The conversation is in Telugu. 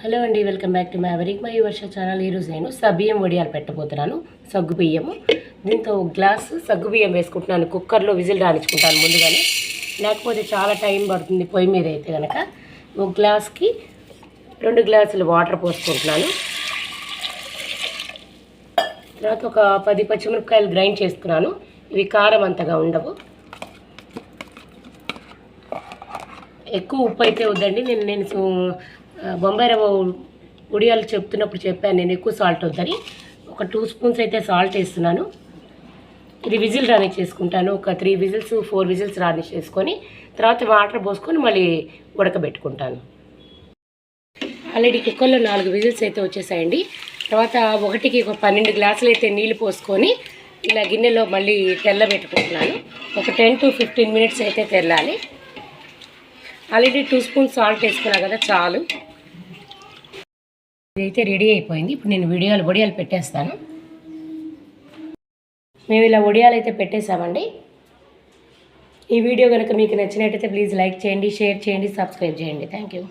హలో అండి welcome back to Maverick my Varsha channel. ఈరోజు నేను సబ్బియ్యం వడియాలు పెట్టబోతున్నాను. సగ్గు బియ్యము. దీంతో ఒక గ్లాసు సగ్గు బియ్యం వేసుకుంటున్నాను. కుక్కర్లో విజిల్ రాణించుకుంటాను ముందుగానే. లేకపోతే చాలా టైం పడుతుంది పొయ్యి మీద అయితే కనుక ఒక గ్లాస్కి రెండు గ్లాసులు వాటర్ పోసుకుంటున్నాను. తర్వాత ఒక పది పచ్చిమిరపకాయలు గ్రైండ్ చేసుకున్నాను. ఇవి కారం అంతగా ఉండవు. ఎక్కువ ఉప్పు అయితే వద్దండి. నేను నేను బొంబాయి రవ్వ ఉడియాలు చెప్తున్నప్పుడు చెప్పాను నేను ఎక్కువ సాల్ట్ వద్దని. ఒక టూ స్పూన్స్ అయితే సాల్ట్ వేస్తున్నాను. ఇది విజిల్ రాని చేసుకుంటాను. ఒక త్రీ విజిల్స్ ఫోర్ విజిల్స్ రాని చేసుకొని తర్వాత వాటర్ పోసుకొని మళ్ళీ ఉడకబెట్టుకుంటాను. ఆల్రెడీ కుక్కర్లో నాలుగు విజిల్స్ అయితే వచ్చేసాయండి. తర్వాత ఒకటికి ఒక పన్నెండు గ్లాసులు అయితే నీళ్ళు పోసుకొని ఇలా గిన్నెలో మళ్ళీ తెల్లబెట్టుకుంటున్నాను ఒక టెన్ టు ఫిఫ్టీన్ మినిట్స్ అయితే తెల్లాలి. ఆల్రెడీ టూ స్పూన్స్ సాల్ట్ వేసుకున్నా కదా చాలు. ఇదైతే రెడీ అయిపోయింది. ఇప్పుడు నేను వీడియోలు వడియాలు పెట్టేస్తాను. మేము ఇలా వడియాలు అయితే పెట్టేసామండి ఈ వీడియో కనుక మీకు నచ్చినట్టయితే ప్లీజ్ లైక్ చేయండి షేర్ చేయండి సబ్స్క్రైబ్ చేయండి. Thank you.